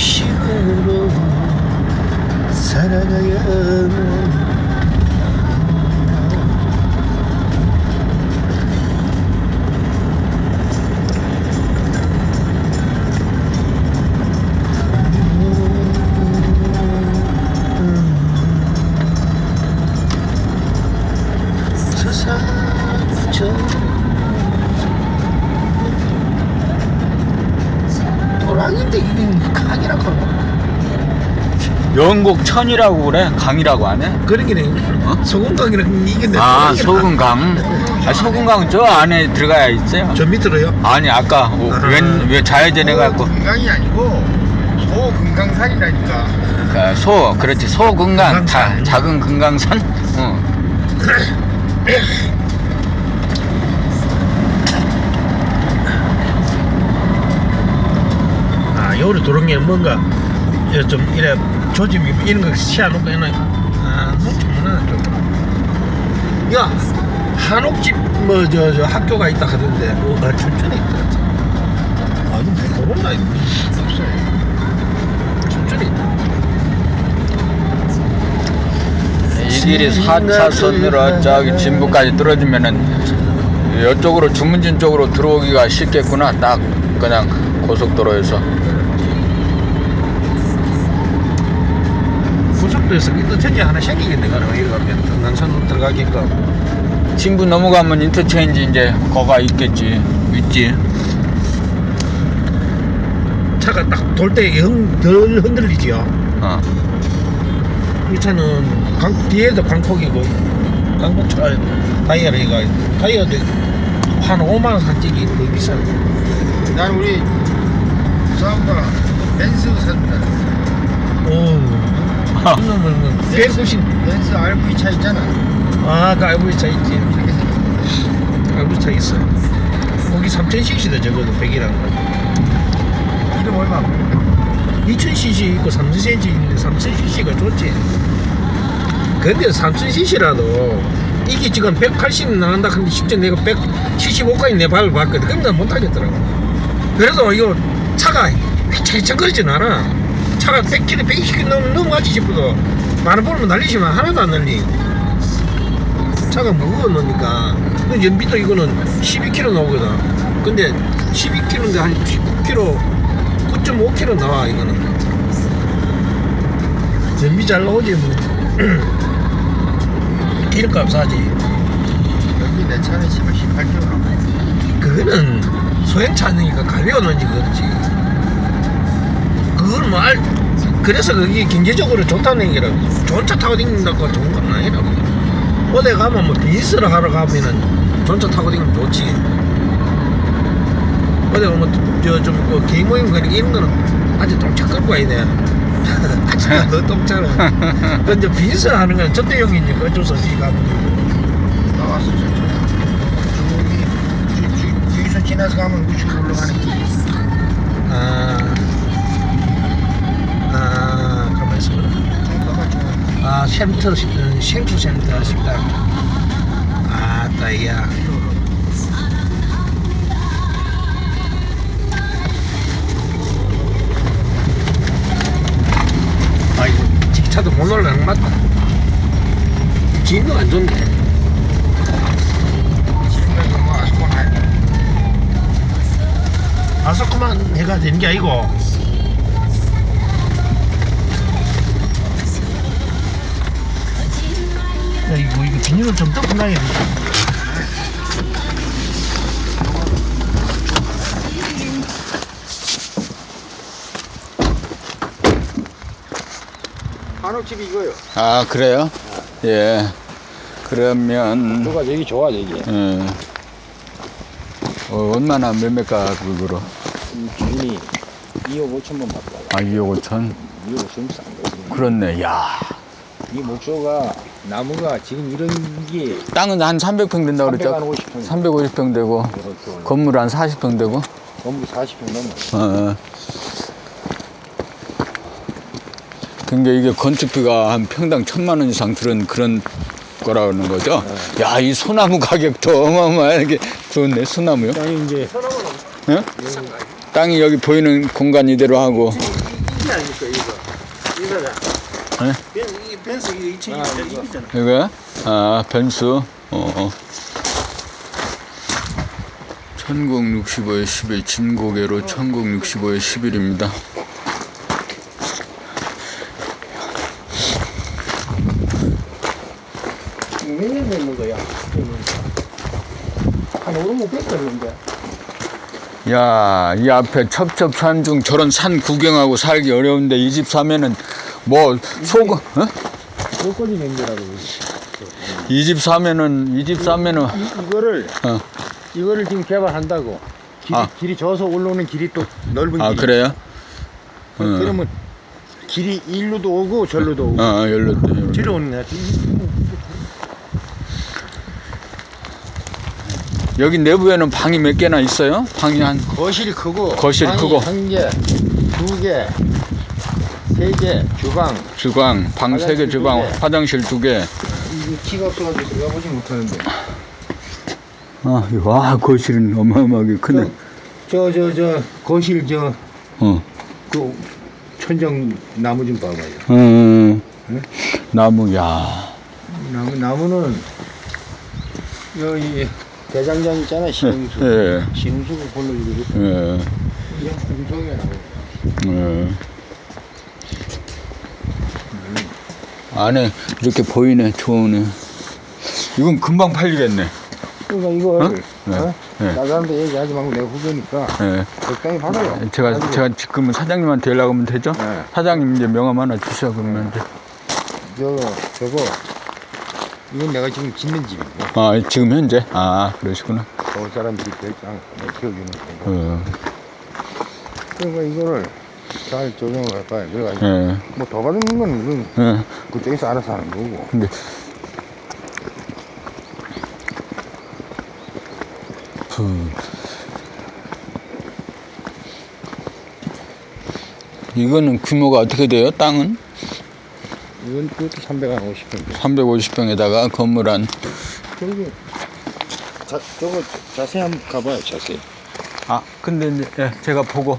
식으로 살아가야만 세상 저 도랑인데 이게 강이라고 하나? 영곡 천이라고 그래? 강이라고 안 해? 그러긴 해 어? 소금강이랑 이게 내 아. 소금강. 아, 소금강은 저 안에 들어가야 있어요. 저 밑으로요? 아니, 아까 뭐 아. 왼, 왜 좌회전해 갖고 금강이 아니고 소금강산이라니까. 그 소, 그렇지. 소금강. 자, 금강산. 작은 금강산. 어. 아 요리 도랑에는 뭔가 이래 좀 이래 조짐 이런 거 시야놓고 해놔 아 좀. 야 한옥집 뭐 저 저 학교가 있다 하던데 어, 나 춘천에 있다 아 이거 모르나 이거 없어요 춘천에 있다 이 길이 4차선으로 저기 진부까지 뚫어지면은 이쪽으로 주문진 쪽으로 들어오기가 쉽겠구나. 딱 그냥 고속도로에서. 고속도로에서 인터체인지 하나 생기겠네 가는 이리 가면 금강산으로 들어가게끔 진부 넘어가면 인터체인지 이제 거가 있겠지. 있지. 차가 딱 돌 때 덜 흔들리지요 어. 이 차는 강, 뒤에도 광폭이고 광폭차 타이어가 타이어도 한 5만 원 산찍이 더 비싸 난 우리 싸우다가 벤스 샀다. 오 190 벤스 RV 차 있잖아. 아 그 RV 차 있지. 그렇게 생겼어. RV 차 있어. 거기 3000cc다 적어도 100이란 거 이름 얼마? 2000cc 있고 3000cc 있는데 3000cc가 좋지. 근데 3000cc라도 이게 지금 180 나간다 근데 실제 내가 175까지 내 발을 봤거든. 그럼 난 못하겠더라고. 그래도 이거 차가 휘청휘청 거리진 않아 차가 100km 120km 넘, 넘어가지 싶어도 보면 날리지만 하나도 안 날리. 차가 무거워 놓으니까. 그 연비도 이거는 12km 나오거든. 근데 12km인데 한 19km 9.5km 나와 이거는. 연비 잘 나오지 뭐. 기름값 싸지. 여기 내 차는 18kg 나와. 그거는 소형차니까 가벼워는지 그렇지 그건 뭐 알, 그래서 그게 경제적으로 좋다는 얘기라고 좋은 차 타고 다닌다고 좋은 건 아니라고 어디 가면 뭐 비즈니스를 하러 가면은 좋은 차 타고 다니면 좋지 어디 가면 저좀그 개인 모임 가는 이런 거는 아주 똥차 끌고 가야 돼 아직 너 똥차는 그 이제 비즈니스 하는 건 접대용이니까 어쩔 수 없이 가는 거고 나왔어. 저기 주유소 지나서 가면 우측으로 올라가는 길. 좀. 아, 샘터, 음, 샘프 센터 식당. 아, 따이야. 아이고, 직차도 못 올라가는 거 맞다. 지인도 안 좋네. 뭐 아쉽고 나. 아서크만 해가 되는 게 아니고. 야, 이거, 이거 비닐을 좀 덮고 나야 돼. 한옥집이 이거요. 아, 그래요? 예. 그러면, 누가 여기 좋아 여기. 예. 어, 얼마나 매매가 그거로? 이 주인이 2억 5천 번 받고 와요. 아, 2억 5천? 2억 5천 싼 거지. 그렇네. 야 이 목조가 나무가 지금 이런 게 땅은 한 300평 된다고 그랬죠? 350평. 350평 되고, 이렇게 건물 한 40평 되고, 건물 40평 넘어. 어. 그러니까 이게 건축비가 한 평당 천만 원 이상 들은 그런 거라는 거죠? 야, 이 소나무 가격도 어마어마하게 좋네, 소나무요? 땅이 이제 예? 땅이 여기 보이는 공간 이대로 하고, 이게 이거다. 네? 벤, 이 벤스 이거 2020짜리 이거잖아. 이거? 아, 변수. 어. 1065에 11, 진고개로 1065에 11입니다. 몇년 됐는 거야? 한 5, 600 됐는데. 야, 이 앞에 첩첩산 중 저런 산 구경하고 살기 어려운데 이 집 사면은 뭐 소금, 어? 목걸이 냄새라고. 이집 사면은 이 집 사면은 이, 이거를, 어. 이거를 지금 개발한다고. 길이, 아. 길이 져서 올라오는 길이 또 넓은 아 길이. 그래요? 어, 그러면 길이 일로도 오고 절로도 오고. 어, 열로 또 열로. 뒤로 오는 거야. 여기 내부에는 방이 몇 개나 있어요? 방이 한 거실이 크고. 거실이 방이 크고. 한 개, 두 개, 세 개, 주방. 주방, 방 세 개 화장실 주방, 두 개. 화장실 두 개. 이게 키가 없어가지고 들어가보지 못하는데. 아, 와 거실은 어마어마하게 크네. 저, 저, 저, 거실 저, 어, 그 천정 나무 좀 봐봐요. 음, 응? 나무, 야, 나무, 나무는 여기 대장장 있잖아, 신웅수. 예, 신웅수가 골라주고 예, 이런 금성이야 나무. 예. 안에 이렇게 보이네, 좋으네. 이건 금방 팔리겠네. 그러니까 이걸 어? 네. 어? 네. 나사람도 얘기하지 말고 내가 후배니까 예. 적당히 받아요. 제가 가지고. 제가 지금 사장님한테 연락 하면 되죠? 네. 사장님 이제 명함 하나 주셔 그러면 이제. 저 저거 이건 내가 지금 짓는 집이고 아 지금 현재 아 그러시구나. 서울 사람들이 별장 키워주는 거. 어, 그러니까 이거를 잘 조정을 할까요? 그래가지고 예, 뭐더 받는 건 그건 예. 그쪽에서 알아서 하는 거고. 근데 그 이거는 규모가 어떻게 돼요? 땅은 이건 그것도 350평. 350평에다가 건물 한 저기 자, 저거 자세히 한번 가봐요. 자세히. 아, 근데 이제 예, 제가 보고